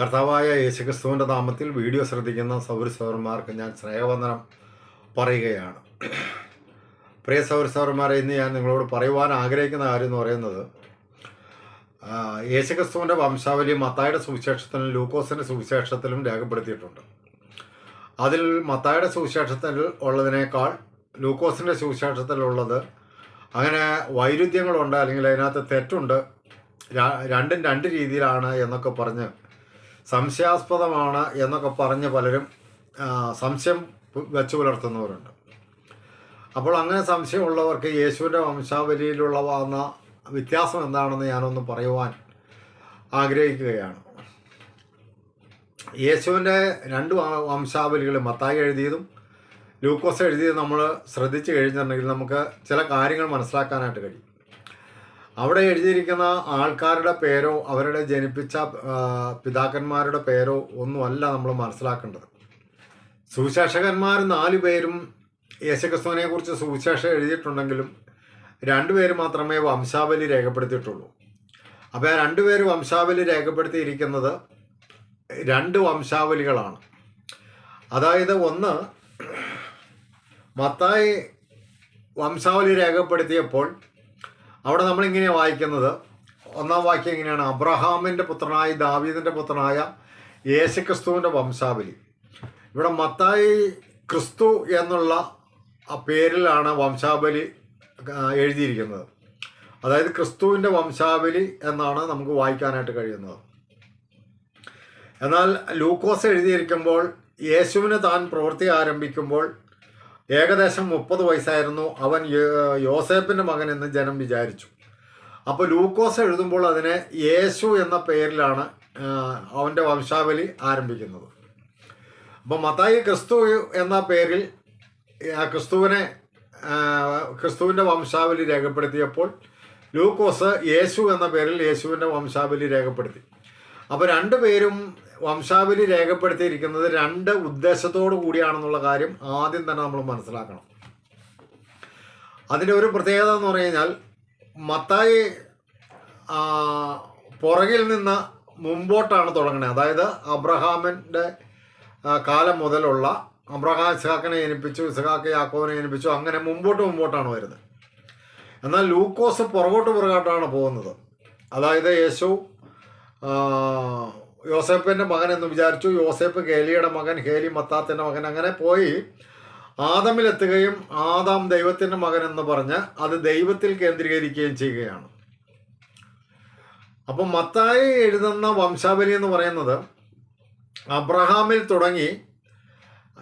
കർത്താവായ യേശുക്രിസ്തുവിന്റെ നാമത്തിൽ വീഡിയോ ശ്രദ്ധിക്കുന്ന സൗരസൗരന്മാർക്ക് ഞാൻ സ്നേഹവന്ദനം പറയുകയാണ്. പ്രിയ സൗരസൗരന്മാരെ ഇന്ന് ഞാൻ നിങ്ങളോട് പറയുവാൻ ആഗ്രഹിക്കുന്ന കാര്യം എന്ന് പറയുന്നത് യേശുക്രിസ്തുവിന്റെ വംശാവലി മത്തായുടെ സുവിശേഷത്തിലും ലൂക്കോസിന്റെ സുവിശേഷത്തിലും രേഖപ്പെടുത്തിയിട്ടുണ്ട്. അതിൽ മത്തായുടെ സുവിശേഷത്തിൽ ഉള്ളതിനേക്കാൾ ലൂക്കോസിന്റെ സുവിശേഷത്തിലുള്ളത് അങ്ങനെ വൈരുദ്ധ്യങ്ങളുണ്ട് അല്ലെങ്കിൽ അതിനകത്ത് തെറ്റുണ്ട് രണ്ടും രണ്ട് രീതിയിലാണ് എന്നൊക്കെ പറഞ്ഞ് സംശയാസ്പദമാണ് എന്നൊക്കെ പറഞ്ഞ് പലരും സംശയം വെച്ച് പുലർത്തുന്നവരുണ്ട്. അപ്പോൾ അങ്ങനെ സംശയമുള്ളവർക്ക് യേശുവിന്റെ വംശാവലിയിലുള്ള വന്ന വ്യത്യാസം എന്താണെന്ന് ഞാനൊന്ന് പറയുവാൻ ആഗ്രഹിക്കുകയാണ്. യേശുവിന്റെ രണ്ട് വംശാവലികൾ മത്തായി എഴുതിയതും ലൂക്കോസ് എഴുതിയതും നമ്മൾ ശ്രദ്ധിച്ചു കഴിഞ്ഞിട്ടുണ്ടെങ്കിൽ നമുക്ക് ചില കാര്യങ്ങൾ മനസ്സിലാക്കാനായിട്ട് കഴിയും. അവിടെ എഴുതിയിരിക്കുന്ന ആൾക്കാരുടെ പേരോ അവരുടെ ജനിപ്പിച്ച പിതാക്കന്മാരുടെ പേരോ ഒന്നുമല്ല നമ്മൾ മനസ്സിലാക്കേണ്ടത്. സുവിശേഷകന്മാർ നാലു പേരും യേശുക്രിസ്തുവിനെ കുറിച്ച് സുവിശേഷം എഴുതിയിട്ടുണ്ടെങ്കിലും രണ്ടുപേര് മാത്രമേ വംശാവലി രേഖപ്പെടുത്തിയിട്ടുള്ളൂ. അപ്പോൾ ആ രണ്ടുപേര് വംശാവലി രേഖപ്പെടുത്തിയിരിക്കുന്നത് രണ്ട് വംശാവലികളാണ്. അതായത് ഒന്ന് മത്തായി വംശാവലി രേഖപ്പെടുത്തിയപ്പോൾ അവിടെ നമ്മൾ നമ്മളിങ്ങനെയാണ് വായിക്കുന്നത്. ഒന്നാം വാക്യം എങ്ങനെയാണ്? അബ്രഹാമിന്റെ പുത്രനായ ദാവീദിന്റെ പുത്രനായ യേശുക്രിസ്തുവിന്റെ വംശാവലി. ഇവിടെ മത്തായി ക്രിസ്തു എന്നുള്ള ആ പേരിലാണ് വംശാവലി എഴുതിയിരിക്കുന്നത്. അതായത് ക്രിസ്തുവിന്റെ വംശാവലി എന്നാണ് നമുക്ക് വായിക്കാനായിട്ട് കഴിയുന്നത്. എന്നാൽ ലൂക്കോസ് എഴുതിയിരിക്കുമ്പോൾ യേശുവിന് താൻ പ്രവൃത്തി ആരംഭിക്കുമ്പോൾ ഏകദേശം മുപ്പത് വയസ്സായിരുന്നു. അവൻ യോസേപ്പിന്റെ മകൻ എന്ന് ജനം വിചാരിച്ചു. അപ്പോൾ ലൂക്കോസ് എഴുതുമ്പോൾ അതിനെ യേശു എന്ന പേരിലാണ് അവന്റെ വംശാവലി ആരംഭിക്കുന്നത്. അപ്പോൾ മത്തായി ക്രിസ്തു എന്ന പേരിൽ ക്രിസ്തുവിനെ ക്രിസ്തുവിന്റെ വംശാവലി രേഖപ്പെടുത്തിയപ്പോൾ ലൂക്കോസ് യേശു എന്ന പേരിൽ യേശുവിന്റെ വംശാവലി രേഖപ്പെടുത്തി. അപ്പോൾ രണ്ടുപേരും വംശാവലി രേഖപ്പെടുത്തിയിരിക്കുന്നത് രണ്ട് ഉദ്ദേശത്തോടു കൂടിയാണെന്നുള്ള കാര്യം ആദ്യം തന്നെ നമ്മൾ മനസ്സിലാക്കണം. അതിന്റെ ഒരു പ്രത്യേകത എന്ന് പറഞ്ഞു കഴിഞ്ഞാൽ മത്തായി പുറകിൽ നിന്ന് മുമ്പോട്ടാണ് തുടങ്ങുന്നത് അതായത് അബ്രഹാമിന്റെ കാലം മുതലുള്ള അബ്രഹാം ഇസ്ഹാക്കിനെ ജനിപ്പിച്ചു ഇസ്ഹാക്ക് യാക്കോവിനെ ജനിപ്പിച്ചു അങ്ങനെ മുമ്പോട്ട് മുമ്പോട്ടാണ് വരുന്നത്. എന്നാൽ ലൂക്കോസ് പുറകോട്ട് പുറകോട്ടാണ് പോകുന്നത്. അതായത് യേശു യോസേപ്പിന്റെ മകൻ എന്ന് വിചാരിച്ചു. യോസേപ്പ് ഹേലിയുടെ മകൻ ഹേലി മത്താത്തിന്റെ മകൻ. അങ്ങനെ പോയി ആദമിലെത്തുകയും ആദാം ദൈവത്തിന്റെ മകൻ എന്ന് പറഞ്ഞ് അത് ദൈവത്തിൽ കേന്ദ്രീകരിക്കുകയും ചെയ്യുകയാണ്. അപ്പം മത്തായി എഴുതുന്ന വംശാവലി എന്ന് പറയുന്നത് അബ്രഹാമിൽ തുടങ്ങി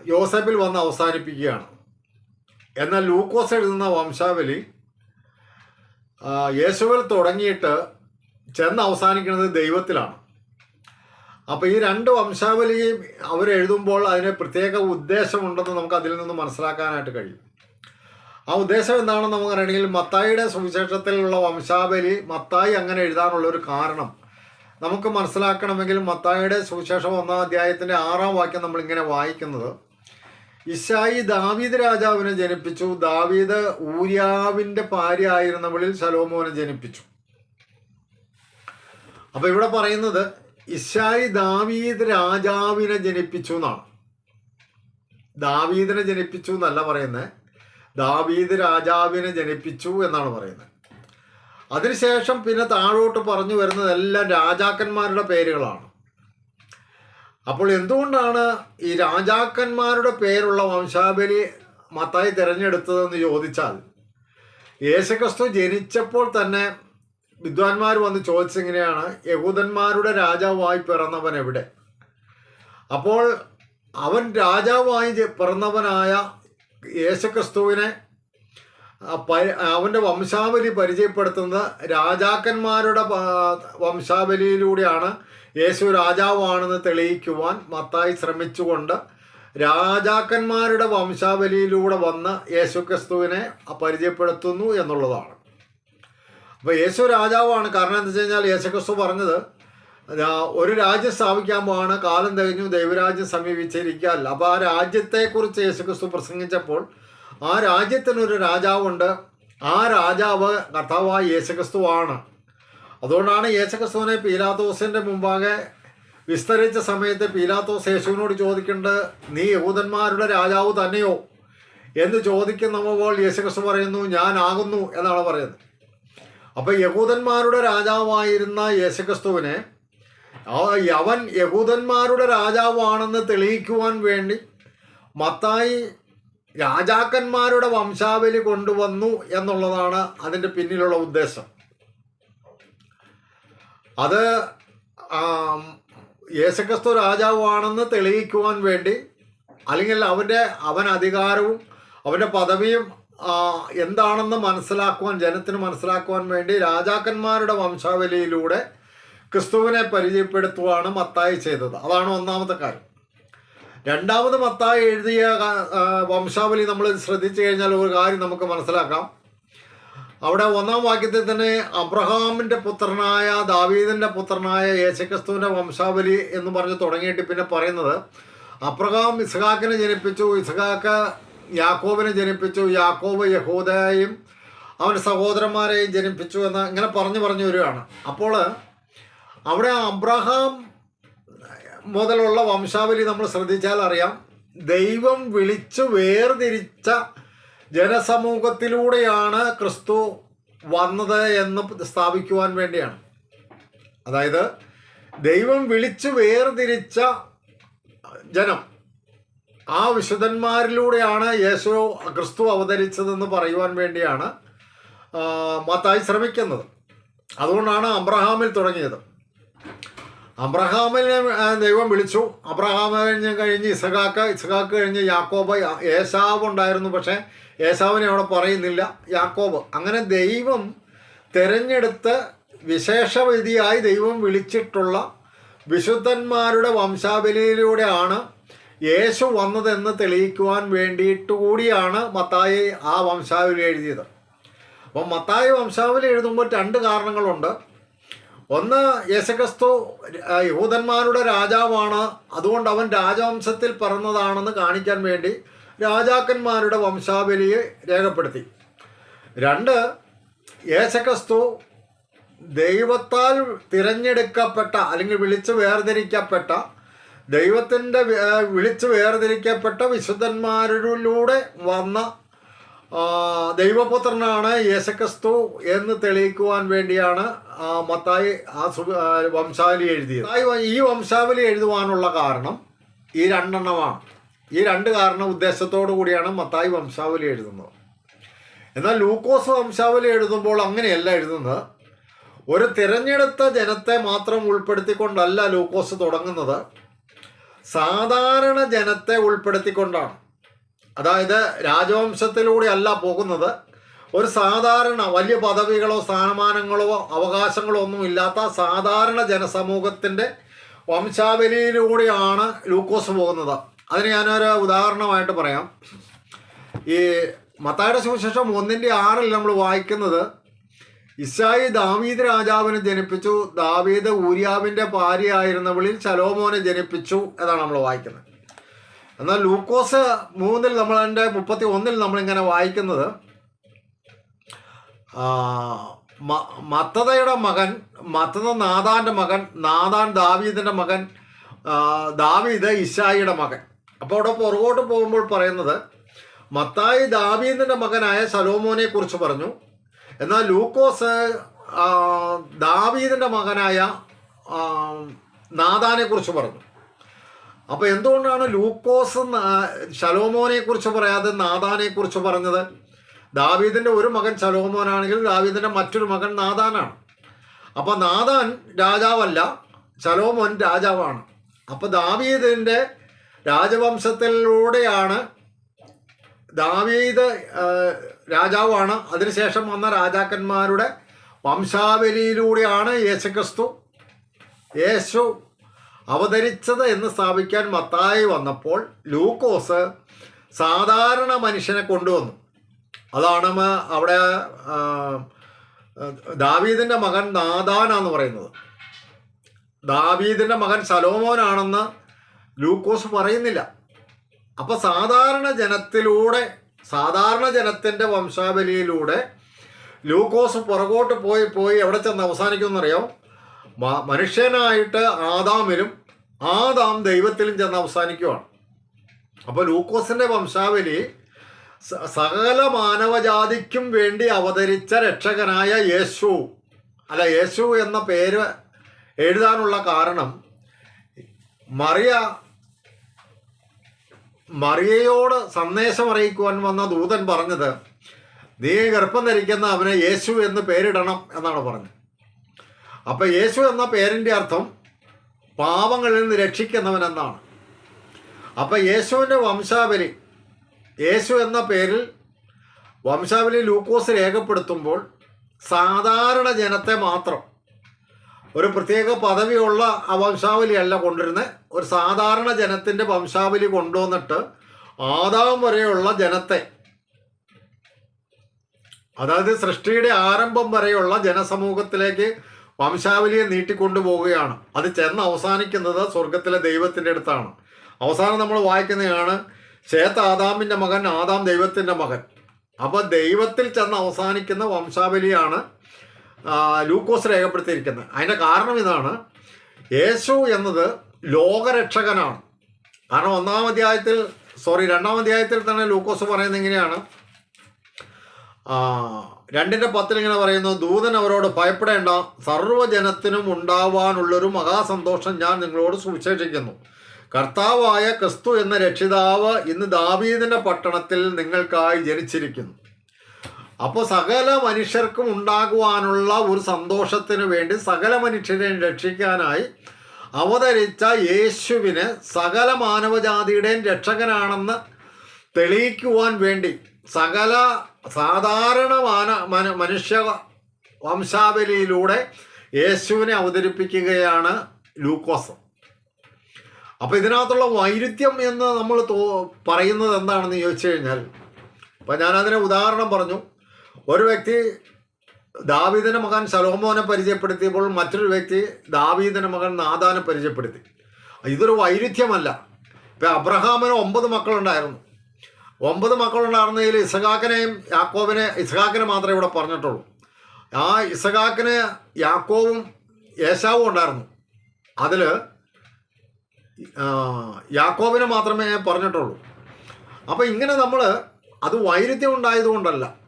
യോസഫിൽ വന്ന് അവസാനിപ്പിക്കുകയാണ്. എന്നാൽ ലൂക്കോസ് എഴുതുന്ന വംശാവലി യേശുവിൽ തുടങ്ങിയിട്ട് ചെന്ന് അവസാനിക്കുന്നത് ദൈവത്തിലാണ്. അപ്പോൾ ഈ രണ്ട് വംശാവലിയും അവരെഴുതുമ്പോൾ അതിന് പ്രത്യേക ഉദ്ദേശമുണ്ടെന്ന് നമുക്ക് അതിൽ നിന്ന് മനസ്സിലാക്കാനായിട്ട് കഴിയും. ആ ഉദ്ദേശം എന്താണെന്ന് നമുക്ക് അറിയണമെങ്കിൽ മത്തായിയുടെ സുവിശേഷത്തിലുള്ള വംശാവലി മത്തായി അങ്ങനെ എഴുതാനുള്ള ഒരു കാരണം. നമുക്ക് മനസ്സിലാക്കണമെങ്കിൽ മത്തായിയുടെ സുവിശേഷം ഒന്നാം അധ്യായത്തിന്റെ ആറാം വാക്യം നമ്മളിങ്ങനെ വായിക്കുന്നത്. ഇഷായി ദാവീദ് രാജാവിനെ ജനിപ്പിച്ചു. ദാവീദ് ഊര്യാവിന്റെ ഭാര്യ ആയിരുന്നവളിൽ ശലോമോനെ ജനിപ്പിച്ചു. അപ്പോൾ ഇവിടെ പറയുന്നത് ഇശായി ദാവീദ് രാജാവിനെ ജനിപ്പിച്ചു എന്നാണ്. ദാവീദിനെ ജനിപ്പിച്ചു എന്നല്ല പറയുന്നത് ദാവീദ് രാജാവിനെ ജനിപ്പിച്ചു എന്നാണ് പറയുന്നത്. അതിനുശേഷം പിന്നെ താഴോട്ട് പറഞ്ഞു വരുന്നതെല്ലാം രാജാക്കന്മാരുടെ പേരുകളാണ്. അപ്പോൾ എന്തുകൊണ്ടാണ് ഈ രാജാക്കന്മാരുടെ പേരുള്ള വംശാബലി മത്തായി തിരഞ്ഞെടുത്തതെന്ന് ചോദിച്ചാൽ യേശുക്രിസ്തു ജനിച്ചപ്പോൾ തന്നെ വിദ്വാൻമാർ വന്ന് ചോദിച്ചെങ്ങനെയാണ്? യഹൂദന്മാരുടെ രാജാവായി പിറന്നവൻ എവിടെ? അപ്പോൾ അവൻ രാജാവായി പിറന്നവനായ യേശുക്രിസ്തുവിനെ അവന്റെ വംശാവലി പരിചയപ്പെടുത്തുന്നത് രാജാക്കന്മാരുടെ വംശാവലിയിലൂടെയാണ്. യേശു രാജാവാണെന്ന് തെളിയിക്കുവാൻ മത്തായി ശ്രമിച്ചുകൊണ്ട് രാജാക്കന്മാരുടെ വംശാവലിയിലൂടെ വന്ന് യേശുക്രിസ്തുവിനെ പരിചയപ്പെടുത്തുന്നു എന്നുള്ളതാണ്. അപ്പോൾ യേശു രാജാവാണ്. കാരണം എന്താ വെച്ച് കഴിഞ്ഞാൽ യേശുക്രിസ്തു പറഞ്ഞത് ഒരു രാജ്യം സ്ഥാപിക്കാൻ പോവാണ് കാലം തികഞ്ഞു ദൈവരാജ്യം സമീപിച്ചിരിക്കാൻ അപ്പോൾ ആ രാജ്യത്തെക്കുറിച്ച് യേശുക്രിസ്തു പ്രസംഗിച്ചപ്പോൾ ആ രാജ്യത്തിനൊരു രാജാവുണ്ട്. ആ രാജാവ് കർത്താവായ യേശുക്രിസ്തുവാണ് അതുകൊണ്ടാണ് യേശുക്രിസ്തുവിനെ പീലാത്തോസിന്റെ മുമ്പാകെ വിസ്തരിച്ച സമയത്ത് പീലാത്തോസ് യേശുവിനോട് ചോദിക്കേണ്ടത് നീ യഹൂദന്മാരുടെ രാജാവ് തന്നെയോ? എന്ന് ചോദിക്കുന്നപ്പോൾ യേശുക്രിസ്തു പറയുന്നു ഞാനാകുന്നു എന്നാണ് പറയുന്നത്. അപ്പം യഹൂദന്മാരുടെ രാജാവായിരുന്ന യേശുക്രിസ്തുവിനെ അവൻ യഹൂദന്മാരുടെ രാജാവാണെന്ന് തെളിയിക്കുവാൻ വേണ്ടി മത്തായി രാജാക്കന്മാരുടെ വംശാവലി കൊണ്ടുവന്നു എന്നുള്ളതാണ് അതിന്റെ പിന്നിലുള്ള ഉദ്ദേശം. അത് യേശുക്രിസ്തു രാജാവാണെന്ന് തെളിയിക്കുവാൻ വേണ്ടി അല്ലെങ്കിൽ അവന്റെ അവൻ അധികാരവും അവന്റെ പദവിയും എന്താണെന്ന് മനസ്സിലാക്കുവാൻ ജനത്തിന് മനസ്സിലാക്കുവാൻ വേണ്ടി രാജാക്കന്മാരുടെ വംശാവലിയിലൂടെ ക്രിസ്തുവിനെ പരിചയപ്പെടുത്തുവാണ് മത്തായി ചെയ്തത്. അതാണ് ഒന്നാമത്തെ കാര്യം. രണ്ടാമത് മത്തായി എഴുതിയ വംശാവലി നമ്മൾ ശ്രദ്ധിച്ചു കഴിഞ്ഞാൽ ഒരു കാര്യം നമുക്ക് മനസ്സിലാക്കാം. അവിടെ ഒന്നാം വാക്യത്തിൽ തന്നെ അബ്രഹാമിന്റെ പുത്രനായ ദാവീദിന്റെ പുത്രനായ യേശുക്രിസ്തുവിന്റെ വംശാവലി എന്ന് പറഞ്ഞ് തുടങ്ങിയിട്ട് പിന്നെ പറയുന്നത് അബ്രഹാം ഇസ്ഹാക്കിനെ ജനിപ്പിച്ചു. ഇസ്ഹാക്ക് യാക്കോബിനെ ജനിപ്പിച്ചു. യാക്കോബ് യഹൂദയെയും അവന്റെ സഹോദരന്മാരെയും ജനിപ്പിച്ചു എന്ന് ഇങ്ങനെ പറഞ്ഞു പറഞ്ഞു വരികയാണ്. അപ്പോൾ അവിടെ അബ്രഹാം മുതലുള്ള വംശാവലി നമ്മൾ ശ്രദ്ധിച്ചാൽ അറിയാം. ദൈവം വിളിച്ചു വേർതിരിച്ച ജനസമൂഹത്തിലൂടെയാണ് ക്രിസ്തു വന്നത് എന്ന് സ്ഥാപിക്കുവാൻ വേണ്ടിയാണ്. അതായത് ദൈവം വിളിച്ചു വേർതിരിച്ച ജനം ആ വിശുദ്ധന്മാരിലൂടെയാണ് യേശു ക്രിസ്തു അവതരിച്ചതെന്ന് പറയുവാൻ വേണ്ടിയാണ് മത്തായി ശ്രമിക്കുന്നത്. അതുകൊണ്ടാണ് അബ്രഹാമിൽ തുടങ്ങിയത്. അബ്രഹാമിനെ ദൈവം വിളിച്ചു. അബ്രഹാം കഴിഞ്ഞ് കഴിഞ്ഞ് ഇസഹാക്ക് ഇസഹാക്ക് കഴിഞ്ഞ് യാക്കോബ് യേശാവ് ഉണ്ടായിരുന്നു പക്ഷേ ഏശാവിനെ അവിടെ പറയുന്നില്ല. യാക്കോബ് അങ്ങനെ ദൈവം തിരഞ്ഞെടുത്ത് വിശേഷവിധിയായി ദൈവം വിളിച്ചിട്ടുള്ള വിശുദ്ധന്മാരുടെ വംശാവലിയിലൂടെയാണ് യേശു വന്നതെന്ന് തെളിയിക്കുവാൻ വേണ്ടിയിട്ട് കൂടിയാണ് മത്തായി ആ വംശാവലി എഴുതിയത്. അപ്പം മത്തായി വംശാവലി എഴുതുമ്പോൾ രണ്ട് കാരണങ്ങളുണ്ട്. ഒന്ന് യേശുക്രിസ്തു യഹൂദന്മാരുടെ രാജാവാണ്. അതുകൊണ്ട് അവൻ രാജവംശത്തിൽ പിറന്നതാണെന്ന് കാണിക്കാൻ വേണ്ടി രാജാക്കന്മാരുടെ വംശാവലിയെ രേഖപ്പെടുത്തി. രണ്ട് യേശുക്രിസ്തു ദൈവത്താൽ തിരഞ്ഞെടുക്കപ്പെട്ട അല്ലെങ്കിൽ വിളിച്ച് വേർതിരിക്കപ്പെട്ട ദൈവത്തിന്റെ വിളിച്ച് വേർതിരിക്കപ്പെട്ട വിശുദ്ധന്മാരിലൂടെ വന്ന ദൈവപുത്രനാണ് യേശുക്രിസ്തു എന്ന് തെളിയിക്കുവാൻ വേണ്ടിയാണ് മത്തായി ആ സു- വംശാവലി എഴുതിയത്. ഈ വംശാവലി എഴുതുവാനുള്ള കാരണം ഈ രണ്ടെണ്ണമാണ്. ഈ രണ്ട് കാരണ ഉദ്ദേശത്തോടു കൂടിയാണ് മത്തായി വംശാവലി എഴുതുന്നത്. എന്നാൽ ലൂക്കോസ് വംശാവലി എഴുതുമ്പോൾ അങ്ങനെയല്ല എഴുതുന്നത്. ഒരു തിരഞ്ഞെടുത്ത ജനത്തെ മാത്രം ഉൾപ്പെടുത്തിക്കൊണ്ടല്ല ലൂക്കോസ് തുടങ്ങുന്നത്. സാധാരണ ജനത്തെ ഉൾപ്പെടുത്തിക്കൊണ്ടാണ്. അതായത് രാജവംശത്തിലൂടെ അല്ല പോകുന്നത്. ഒരു സാധാരണ വലിയ പദവികളോ സ്ഥാനമാനങ്ങളോ അവകാശങ്ങളോ ഒന്നും ഇല്ലാത്ത സാധാരണ ജനസമൂഹത്തിന്റെ വംശാവലിയിലൂടെയാണ് ലൂക്കോസ് പോകുന്നത്. അതിന് ഞാനൊരു ഉദാഹരണമായിട്ട് പറയാം. ഈ മത്തായുടെ സുവിശേഷം ഒന്നിന്റെ ആറിൽ നമ്മൾ വായിക്കുന്നത് ഇസായി ദാവീദ് രാജാവിനെ ജനിപ്പിച്ചു. ദാവീദ് ഊര്യാവിന്റെ ഭാര്യയായിരുന്നവളിൽ ശലോമോനെ ജനിപ്പിച്ചു എന്നാണ് നമ്മൾ വായിക്കുന്നത്. എന്നാൽ ലൂക്കോസ് മൂന്നിൽ നമ്മൾ എന്റെ മുപ്പത്തി ഒന്നിൽ നമ്മളിങ്ങനെ വായിക്കുന്നത്. മത്തതയുടെ മകൻ മത്തത നാദാന്റെ മകൻ നാദാൻ ദാവീദിന്റെ മകൻ ദാവീദ് ഇഷായിയുടെ മകൻ. അപ്പോൾ അവിടെ പുറകോട്ട് പോകുമ്പോൾ പറയുന്നത് മത്തായി ദാവീദിന്റെ മകനായ ശലോമോനെ കുറിച്ച് പറഞ്ഞു. എന്നാൽ ലൂക്കോസ് ദാവീദിന്റെ മകനായ നാദാനെക്കുറിച്ച് നാദാനെ കുറിച്ച് പറഞ്ഞു. അപ്പോൾ എന്തുകൊണ്ടാണ് ലൂക്കോസ് ശലോമോനെ കുറിച്ച് പറയാതെ നാദാനെ കുറിച്ച് പറഞ്ഞത്? ദാവീദിന്റെ ഒരു മകൻ ശലോമോനാണെങ്കിൽ ദാവീദിന്റെ മറ്റൊരു മകൻ നാദാനാണ് അപ്പോൾ നാദാൻ രാജാവല്ല ശലോമോൻ രാജാവാണ്. അപ്പോൾ ദാവീദിന്റെ രാജവംശത്തിലൂടെയാണ് ദാവീദ് രാജാവാണ്. അതിനുശേഷം വന്ന രാജാക്കന്മാരുടെ വംശാവലിയിലൂടെയാണ് യേശുക്രിസ്തു യേശു അവതരിച്ചത് എന്ന് സ്ഥാപിക്കാൻ മത്തായി വന്നപ്പോൾ ലൂക്കോസ് സാധാരണ മനുഷ്യനെ കൊണ്ടുവന്നു. അതാണ് അവിടെ ദാവീദിന്റെ മകൻ നാദാനാന്ന് പറയുന്നത്. ദാവീദിന്റെ മകൻ സലോമോനാണെന്ന് ലൂക്കോസ് പറയുന്നില്ല. അപ്പോൾ സാധാരണ ജനത്തിലൂടെ സാധാരണ ജനത്തിന്റെ വംശാവലിയിലൂടെ ലൂക്കോസ് പുറകോട്ട് പോയി പോയി എവിടെ ചെന്ന് അവസാനിക്കുമെന്നറിയാം? മനുഷ്യനായിട്ട് ആദാമിലും ആദാം ദൈവത്തിലും ചെന്ന് അവസാനിക്കുവാണ്. അപ്പോൾ ലൂക്കോസിന്റെ വംശാവലി സകല മാനവജാതിക്കും വേണ്ടി അവതരിച്ച രക്ഷകനായ യേശു അല്ല യേശു എന്ന പേര് എഴുതാനുള്ള കാരണം മറിയ മറിയയോട് സന്ദേശം അറിയിക്കുവാൻ വന്ന ദൂതൻ പറഞ്ഞത് നീ ഗർഭം ധരിക്കുന്ന അവനെ യേശു എന്ന് പേരിടണം എന്നാണ് പറഞ്ഞത്. അപ്പൊ യേശു എന്ന പേരിന്റെ അർത്ഥം പാവങ്ങളിൽ നിന്ന് രക്ഷിക്കുന്നവൻ എന്നാണ്. അപ്പൊ യേശുവിന്റെ വംശാവലി യേശു എന്ന പേരിൽ വംശാവലി ലൂക്കോസ് രേഖപ്പെടുത്തുമ്പോൾ സാധാരണ ജനത്തെ മാത്രം ഒരു പ്രത്യേക പദവിയുള്ള വംശാവലിയല്ല കൊണ്ടുവരുന്നത് ഒരു സാധാരണ ജനത്തിന്റെ വംശാവലി കൊണ്ടുവന്നിട്ട് ആദാം വരെയുള്ള ജനത്തെ അതായത് സൃഷ്ടിയുടെ ആരംഭം വരെയുള്ള ജനസമൂഹത്തിലേക്ക് വംശാവലിയെ നീട്ടിക്കൊണ്ടുപോവുകയാണ്. അത് ചെന്ന് അവസാനിക്കുന്നത് സ്വർഗത്തിലെ ദൈവത്തിന്റെ അടുത്താണ്. അവസാനം നമ്മൾ വായിക്കുന്നതാണ് ശേത്ത് ആദാമിന്റെ മകൻ ആദാം ദൈവത്തിന്റെ മകൻ. അപ്പോൾ ദൈവത്തിൽ ചെന്ന് അവസാനിക്കുന്ന വംശാവലിയാണ് ലൂക്കോസ് രേഖപ്പെടുത്തിയിരിക്കുന്നത്. അതിന്റെ കാരണം ഇതാണ് യേശു എന്നത് ലോകരക്ഷകനാണ്. കാരണം ഒന്നാം അധ്യായത്തിൽ സോറി രണ്ടാം അധ്യായത്തിൽ തന്നെ ലൂക്കോസ് പറയുന്നത് ഇങ്ങനെയാണ്. രണ്ടിന്റെ പത്തിൽ ഇങ്ങനെ പറയുന്നു ദൂതൻ അവരോട് ഭയപ്പെടേണ്ട സർവജനത്തിനും ഉണ്ടാവാനുള്ളൊരു മഹാസന്തോഷം ഞാൻ നിങ്ങളോട് സുവിശേഷിക്കുന്നു. കർത്താവായ ക്രിസ്തു എന്ന രക്ഷിതാവ് ഇന്ന് ദാവീദിന്റെ പട്ടണത്തിൽ നിങ്ങൾക്കായി ജനിച്ചിരിക്കുന്നു. അപ്പോൾ സകല മനുഷ്യർക്കും ഉണ്ടാകുവാനുള്ള ഒരു സന്തോഷത്തിന് വേണ്ടി സകല മനുഷ്യരെ രക്ഷിക്കാനായി അവതരിച്ച യേശുവിനെ സകല മാനവജാതിയുടെയും രക്ഷകനാണെന്ന് തെളിയിക്കുവാൻ വേണ്ടി സകല സാധാരണ മാന മന മനുഷ്യ വംശാവലിയിലൂടെ യേശുവിനെ അവതരിപ്പിക്കുകയാണ് ലൂക്കോസ്. അപ്പോൾ ഇതിനകത്തുള്ള വൈരുദ്ധ്യം എന്ന് നമ്മൾ തോ പറയുന്നത് എന്താണെന്ന് ചോദിച്ചു കഴിഞ്ഞാൽ അപ്പം ഞാനതിന് ഉദാഹരണം പറഞ്ഞു. ഒരു വ്യക്തി ദാവീദിന്റെ മകൻ സലോമോനെ പരിചയപ്പെടുത്തിയപ്പോൾ മറ്റൊരു വ്യക്തി ദാവീദിന്റെ മകൻ നാദാനെ പരിചയപ്പെടുത്തി. ഇതൊരു വൈരുദ്ധ്യമല്ല. ഇപ്പം അബ്രഹാമിന് ഒമ്പത് മക്കളുണ്ടായിരുന്നു. ഒമ്പത് മക്കളുണ്ടായിരുന്നതിൽ ഇസഹാക്കിനെയും യാക്കോബിനെ ഇസഹാക്കിനെ മാത്രമേ ഇവിടെ പറഞ്ഞിട്ടുള്ളൂ. ആ ഇസഹാക്കിന് യാക്കോവും യേശാവും ഉണ്ടായിരുന്നു. അതിൽ യാക്കോബിനെ മാത്രമേ പറഞ്ഞിട്ടുള്ളൂ. അപ്പോൾ ഇങ്ങനെ നമ്മൾ അത് വൈരുദ്ധ്യം ഉണ്ടായതുകൊണ്ടല്ല.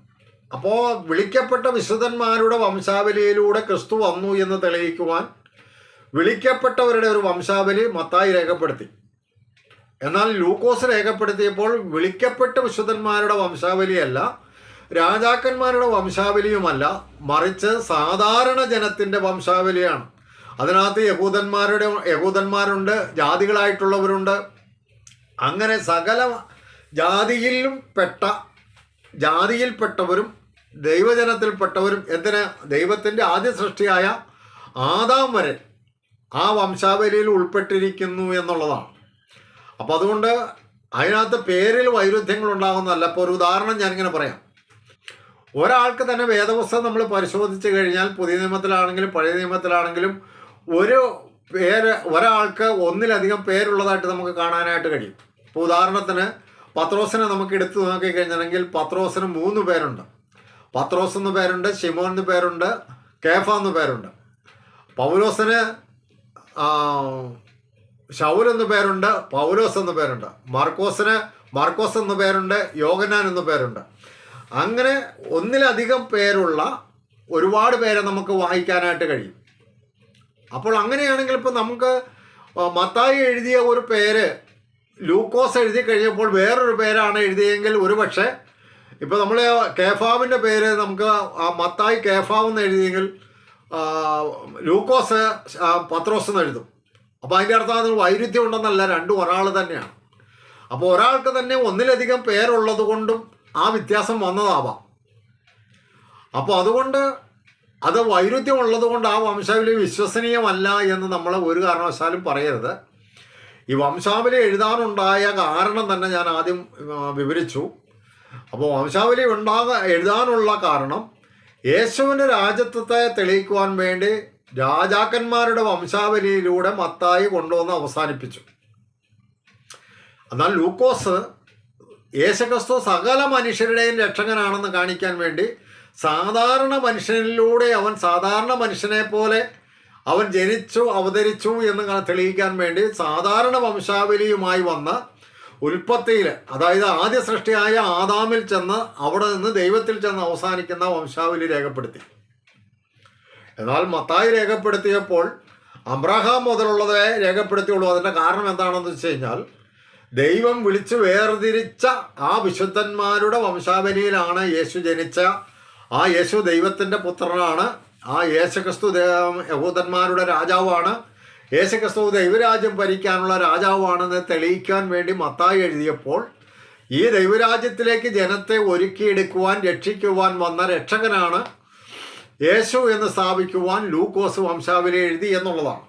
അപ്പോൾ വിളിക്കപ്പെട്ട വിശുദ്ധന്മാരുടെ വംശാവലിയിലൂടെ ക്രിസ്തു വന്നു എന്ന് തെളിയിക്കുവാൻ വിളിക്കപ്പെട്ടവരുടെ ഒരു വംശാവലി മത്തായി രേഖപ്പെടുത്തി. എന്നാൽ ലൂക്കോസ് രേഖപ്പെടുത്തിയപ്പോൾ വിളിക്കപ്പെട്ട വിശുദ്ധന്മാരുടെ വംശാവലിയല്ല രാജാക്കന്മാരുടെ വംശാവലിയുമല്ല മറിച്ച് സാധാരണ ജനത്തിന്റെ വംശാവലിയാണ്. അതിനകത്ത് യഹൂദന്മാരുടെ യഹൂദന്മാരുണ്ട് ജാതികളായിട്ടുള്ളവരുണ്ട്. അങ്ങനെ സകല ജാതിയിലും പെട്ട ജാതിയിൽപ്പെട്ടവരും ദൈവജനത്തിൽപ്പെട്ടവരും എന്തിന്? ദൈവത്തിന്റെ ആദ്യ സൃഷ്ടിയായ ആദാം വരെ ആ വംശാവലിയിൽ ഉൾപ്പെട്ടിരിക്കുന്നു എന്നുള്ളതാണ്. അപ്പം അതുകൊണ്ട് അതിനകത്ത് പേരിൽ വൈരുദ്ധ്യങ്ങൾ ഉണ്ടാകുന്നതല്ല ഇപ്പോൾ ഒരു ഉദാഹരണം ഞാനിങ്ങനെ പറയാം. ഒരാൾക്ക് തന്നെ വേദപുസ്തകം നമ്മൾ പരിശോധിച്ച് കഴിഞ്ഞാൽ പുതിയ നിയമത്തിലാണെങ്കിലും പഴയ നിയമത്തിലാണെങ്കിലും ഒരു പേര് ഒരാൾക്ക് ഒന്നിലധികം പേരുള്ളതായിട്ട് നമുക്ക് കാണാനായിട്ട് കഴിയും. ഇപ്പോൾ ഉദാഹരണത്തിന് പത്രോസിനെ നമുക്ക് എടുത്തു നോക്കിക്കഴിഞ്ഞാണെങ്കിൽ പത്രോസിന് മൂന്ന് പേരുണ്ട്. പത്രോസ് എന്ന് പേരുണ്ട് ഷിമോൻ എന്ന് പേരുണ്ട് കേഫ എന്ന് പേരുണ്ട്. പൗലോസിന് ഷൗൽ എന്ന് പേരുണ്ട് പൗലോസ് എന്ന് പേരുണ്ട്. മാർക്കോസിന് മാർക്കോസ് എന്ന് പേരുണ്ട് യോഗനാൻ എന്ന് പേരുണ്ട്. അങ്ങനെ ഒന്നിലധികം പേരുള്ള ഒരുപാട് പേരെ നമുക്ക് വായിക്കാനായിട്ട് കഴിയും. അപ്പോൾ അങ്ങനെയാണെങ്കിൽ ഇപ്പം നമുക്ക് മത്തായി എഴുതിയ ഒരു പേര് ലൂക്കോസ് എഴുതി കഴിഞ്ഞപ്പോൾ വേറൊരു പേരാണ് എഴുതിയെങ്കിൽ ഒരു പക്ഷേ ഇപ്പോൾ നമ്മൾ കേഫാവിന്റെ പേര് നമുക്ക് ആ മത്തായി കേഫാവ് എന്ന് എഴുതിയെങ്കിൽ ലൂക്കോസ് പത്രോസ് എന്ന് എഴുതും. അപ്പോൾ അതിന്റെ അർത്ഥം അത് വൈരുദ്ധ്യം ഉണ്ടെന്നല്ല രണ്ടും ഒരാൾ തന്നെയാണ്. അപ്പോൾ ഒരാൾക്ക് തന്നെ ഒന്നിലധികം പേരുള്ളത് കൊണ്ടും ആ വ്യത്യാസം വന്നതാവാം. അപ്പോൾ അതുകൊണ്ട് അത് വൈരുദ്ധ്യം ഉള്ളത് കൊണ്ട് ആ വംശാവലി വിശ്വസനീയമല്ല എന്ന് നമ്മൾ ഒരു കാരണവശാലും പറയരുത്. ഈ വംശാവലി എഴുതാനുണ്ടായ കാരണം തന്നെ ഞാൻ ആദ്യം വിവരിച്ചു. അപ്പോൾ വംശാവലി ഉണ്ടാക എഴുതാനുള്ള കാരണം യേശുവിന്റെ രാജ്യത്വത്തെ തെളിയിക്കുവാൻ വേണ്ടി രാജാക്കന്മാരുടെ വംശാവലിയിലൂടെ മത്തായി കൊണ്ടുവന്ന് അവസാനിപ്പിച്ചു. എന്നാൽ ലൂക്കോസ് യേശുക്രിസ്തു സകല മനുഷ്യരുടെയും രക്ഷകനാണെന്ന് കാണിക്കാൻ വേണ്ടി സാധാരണ മനുഷ്യനിലൂടെ അവൻ സാധാരണ മനുഷ്യനെ പോലെ അവൻ ജനിച്ചു അവതരിച്ചു എന്ന് തെളിയിക്കാൻ വേണ്ടി സാധാരണ വംശാവലിയുമായി വന്ന് ഉൽപ്പത്തിയിൽ അതായത് ആദ്യ സൃഷ്ടിയായ ആദാമിൽ ചെന്ന് അവിടെ നിന്ന് ദൈവത്തിൽ ചെന്ന് അവസാനിക്കുന്ന വംശാവലി രേഖപ്പെടുത്തി. എന്നാൽ മത്തായി രേഖപ്പെടുത്തിയപ്പോൾ അബ്രഹാം മുതലുള്ളതേ രേഖപ്പെടുത്തിയുള്ളൂ. അതിന്റെ കാരണം എന്താണെന്ന് വെച്ച് കഴിഞ്ഞാൽ ദൈവം വിളിച്ചു വേർതിരിച്ച ആ വിശുദ്ധന്മാരുടെ വംശാവലിയിലാണ് യേശു ജനിച്ച. ആ യേശു ദൈവത്തിന്റെ പുത്രനാണ്. ആ യേശുക്രിസ്തു യഹൂദന്മാരുടെ രാജാവാണ്. യേശുക്രിസ്തു ദൈവരാജ്യം ഭരിക്കാനുള്ള രാജാവാണെന്ന് തെളിയിക്കാൻ വേണ്ടി മത്തായി എഴുതിയപ്പോൾ ഈ ദൈവരാജ്യത്തിലേക്ക് ജനത്തെ ഒരുക്കിയെടുക്കുവാൻ രക്ഷിക്കുവാൻ വന്ന രക്ഷകനാണ് യേശു എന്ന് സ്ഥാപിക്കുവാൻ ലൂക്കോസ് വംശാവലി എഴുതി എന്നുള്ളതാണ്.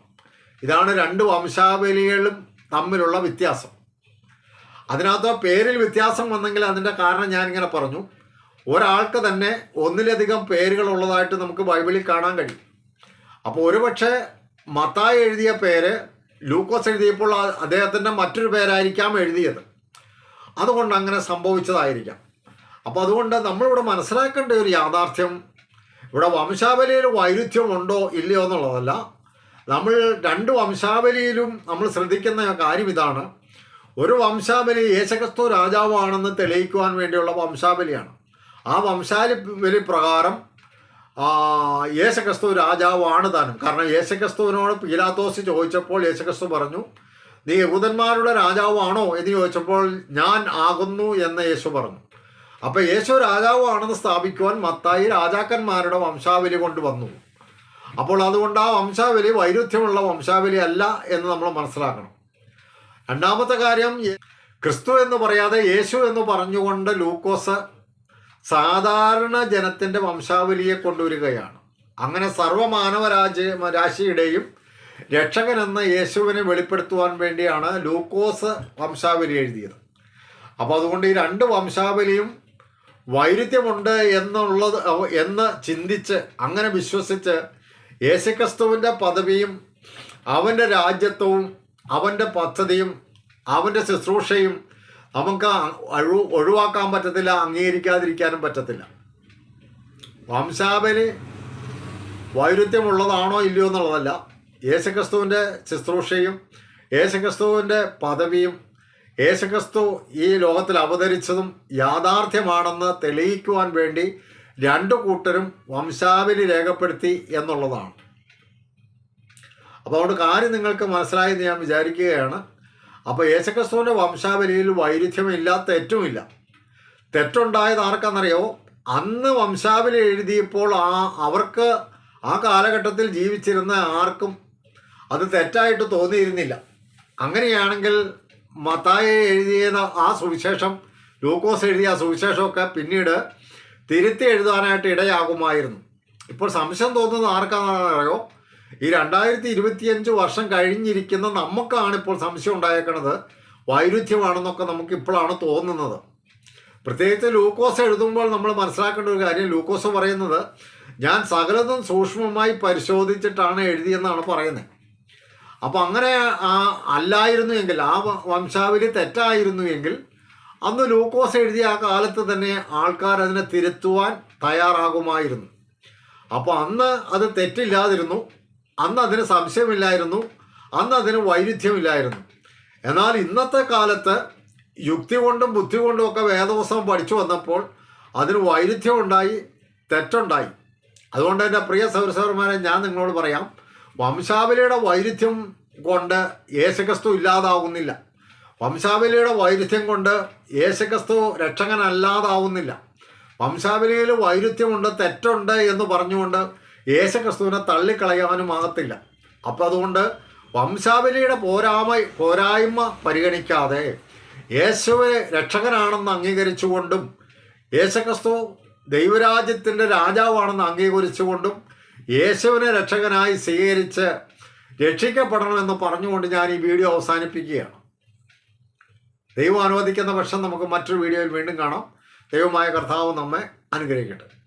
ഇതാണ് രണ്ട് വംശാവലികളും തമ്മിലുള്ള വ്യത്യാസം. അതിനകത്ത് പേരിൽ വ്യത്യാസം വന്നെങ്കിൽ അതിന്റെ കാരണം ഞാനിങ്ങനെ പറഞ്ഞു. ഒരാൾക്ക് തന്നെ ഒന്നിലധികം പേരുകൾ ഉള്ളതായിട്ട് നമുക്ക് ബൈബിളിൽ കാണാൻ കഴിയും. അപ്പോൾ ഒരുപക്ഷെ മത്തായി എഴുതിയ പേര് ലൂക്കോസ് എഴുതിയപ്പോൾ അദ്ദേഹത്തിന്റെ മറ്റൊരു പേരായിരിക്കാം എഴുതിയത്. അതുകൊണ്ട് അങ്ങനെ സംഭവിച്ചതായിരിക്കാം. അപ്പോൾ അതുകൊണ്ട് നമ്മളിവിടെ മനസ്സിലാക്കേണ്ട ഒരു യാഥാർത്ഥ്യം ഇവിടെ വംശാവലിയിൽ വൈരുദ്ധ്യമുണ്ടോ ഇല്ലയോ എന്നുള്ളതല്ല. നമ്മൾ രണ്ട് വംശാവലിയിലും നമ്മൾ ശ്രദ്ധിക്കുന്ന കാര്യം ഇതാണ്. ഒരു വംശാവലി യേശക്രിസ്തു രാജാവാണെന്ന് തെളിയിക്കുവാൻ വേണ്ടിയുള്ള വംശാവലിയാണ്. ആ വംശാവലി പ്രകാരം യേശുക്രിസ്തു രാജാവാണ് താനും. കാരണം യേശുക്രിസ്തുവിനോട് പീലാത്തോസ് ചോദിച്ചപ്പോൾ യേശുക്രിസ്തു പറഞ്ഞു നീ യഹൂദന്മാരുടെ രാജാവാണോ? എന്ന് ചോദിച്ചപ്പോൾ ഞാൻ ആകുന്നു എന്ന് യേശു പറഞ്ഞു. അപ്പോൾ യേശു രാജാവാണെന്ന് സ്ഥാപിക്കുവാൻ മത്തായി രാജാക്കന്മാരുടെ വംശാവലി കൊണ്ടുവന്നു. അപ്പോൾ അതുകൊണ്ട് ആ വംശാവലി വൈരുദ്ധ്യമുള്ള വംശാവലി അല്ല എന്ന് നമ്മൾ മനസ്സിലാക്കണം. രണ്ടാമത്തെ കാര്യം ക്രിസ്തു എന്ന് പറയാതെ യേശു എന്ന് പറഞ്ഞുകൊണ്ട് ലൂക്കോസ് സാധാരണ ജനത്തിന്റെ വംശാവലിയെ കൊണ്ടുവരികയാണ്. അങ്ങനെ സർവമാനവ രാജ്യ രാശിയുടെയും രക്ഷകൻ എന്ന യേശുവിനെ വെളിപ്പെടുത്തുവാൻ വേണ്ടിയാണ് ലൂക്കോസ് വംശാവലി എഴുതിയത്. അപ്പോൾ അതുകൊണ്ട് ഈ രണ്ട് വംശാവലിയും വൈരുദ്ധ്യമുണ്ട് എന്നുള്ളത് എന്ന് ചിന്തിച്ച് അങ്ങനെ വിശ്വസിച്ച് യേശുക്രിസ്തുവിന്റെ പദവിയും അവന്റെ രാജ്യത്വവും അവന്റെ പദ്ധതിയും അവന്റെ ശുശ്രൂഷയും നമുക്ക് ഒഴു ഒഴിവാക്കാൻ പറ്റത്തില്ല അംഗീകരിക്കാതിരിക്കാനും പറ്റത്തില്ല. വംശാവലി വൈരുദ്ധ്യമുള്ളതാണോ ഇല്ലയോ എന്നുള്ളതല്ല. യേശുക്രിസ്തുവിന്റെ ശുശ്രൂഷയും യേശുക്രിസ്തുവിന്റെ പദവിയും യേശുക്രിസ്തു ഈ ലോകത്തിൽ അവതരിച്ചതും യാഥാർത്ഥ്യമാണെന്ന് തെളിയിക്കുവാൻ വേണ്ടി രണ്ടു കൂട്ടരും വംശാവലി രേഖപ്പെടുത്തി എന്നുള്ളതാണ്. അപ്പോൾ അതുകൊണ്ട് കാര്യം നിങ്ങൾക്ക് മനസ്സിലായി ഞാൻ വിചാരിക്കുകയാണ്. അപ്പോൾ യേശുക്രിസ്തുവിന്റെ വംശാവലിയിൽ വൈരുദ്ധ്യമില്ല തെറ്റുമില്ല. തെറ്റുണ്ടായത് ആർക്കാണെന്നറിയോ? അന്ന് വംശാവലി എഴുതിയപ്പോൾ ആ അവർക്ക് ആ കാലഘട്ടത്തിൽ ജീവിച്ചിരുന്ന ആർക്കും അത് തെറ്റായിട്ട് തോന്നിയിരുന്നില്ല. അങ്ങനെയാണെങ്കിൽ മത്തായി എഴുതിയ ആ സുവിശേഷം ലൂക്കോസ് എഴുതിയ ആ സുവിശേഷമൊക്കെ പിന്നീട് തിരുത്തി എഴുതാനായിട്ട് ഇടയാകുമായിരുന്നു. ഇപ്പോൾ സംശയം തോന്നുന്നത് ആർക്കാണെന്നറിയോ? ഈ രണ്ടായിരത്തി ഇരുപത്തിയഞ്ച് വർഷം കഴിഞ്ഞിരിക്കുന്ന നമുക്കാണ് ഇപ്പോൾ സംശയം ഉണ്ടായേക്കണത് വൈരുദ്ധ്യമാണെന്നൊക്കെ നമുക്ക് ഇപ്പോഴാണ് തോന്നുന്നത്. പ്രത്യേകിച്ച് ലൂക്കോസ് എഴുതുമ്പോൾ നമ്മൾ മനസ്സിലാക്കേണ്ട ഒരു കാര്യം ലൂക്കോസ് പറയുന്നത് ഞാൻ സകലതും സൂക്ഷ്മമായി പരിശോധിച്ചിട്ടാണ് എഴുതിയെന്നാണ് പറയുന്നത്. അപ്പോൾ അങ്ങനെ അല്ലായിരുന്നു എങ്കിൽ ആ വംശാവലി തെറ്റായിരുന്നു എങ്കിൽ അന്ന് ലൂക്കോസ് എഴുതിയ ആ കാലത്ത് തന്നെ ആൾക്കാർ അതിനെ തിരുത്തുവാൻ തയ്യാറാകുമായിരുന്നു. അപ്പോൾ അന്ന് അത് തെറ്റില്ലാതിരുന്നു. അന്ന് അതിന് സംശയമില്ലായിരുന്നു. അന്ന് അതിന് വൈരുദ്ധ്യമില്ലായിരുന്നു. എന്നാൽ ഇന്നത്തെ കാലത്ത് യുക്തി കൊണ്ടും ബുദ്ധി കൊണ്ടും ഒക്കെ വേദവസ്തവം പഠിച്ചു വന്നപ്പോൾ അതിന് വൈരുദ്ധ്യമുണ്ടായി തെറ്റുണ്ടായി. അതുകൊണ്ട് എന്റെ പ്രിയ സൗരസവർമാരെ ഞാൻ നിങ്ങളോട് പറയാം വംശാവലിയുടെ വൈരുദ്ധ്യം കൊണ്ട് യേശുക്രിസ്തു ഇല്ലാതാവുന്നില്ല. വംശാവലിയുടെ വൈരുദ്ധ്യം കൊണ്ട് യേശുക്രിസ്തു രക്ഷകനല്ലാതാവുന്നില്ല. വംശാവലിയിൽ വൈരുദ്ധ്യമുണ്ട് തെറ്റുണ്ട് എന്ന് പറഞ്ഞുകൊണ്ട് യേശുക്രിസ്തുവിനെ തള്ളിക്കളയാനും ആകത്തില്ല. അപ്പം അതുകൊണ്ട് വംശാവലിയുടെ പോരാമ പോരായ്മ പരിഗണിക്കാതെ യേശുവെ രക്ഷകനാണെന്ന് അംഗീകരിച്ചുകൊണ്ടും യേശുക്രിസ്തു ദൈവരാജ്യത്തിന്റെ രാജാവാണെന്ന് അംഗീകരിച്ചുകൊണ്ടും യേശുവിനെ രക്ഷകനായി സ്വീകരിച്ച് രക്ഷിക്കപ്പെടണമെന്ന് പറഞ്ഞുകൊണ്ട് ഞാൻ ഈ വീഡിയോ അവസാനിപ്പിക്കുകയാണ്. ദൈവം അനുവദിക്കുന്ന പക്ഷം നമുക്ക് മറ്റൊരു വീഡിയോയിൽ വീണ്ടും കാണാം. ദൈവമായ കർത്താവ് നമ്മെ അനുഗ്രഹിക്കട്ടെ.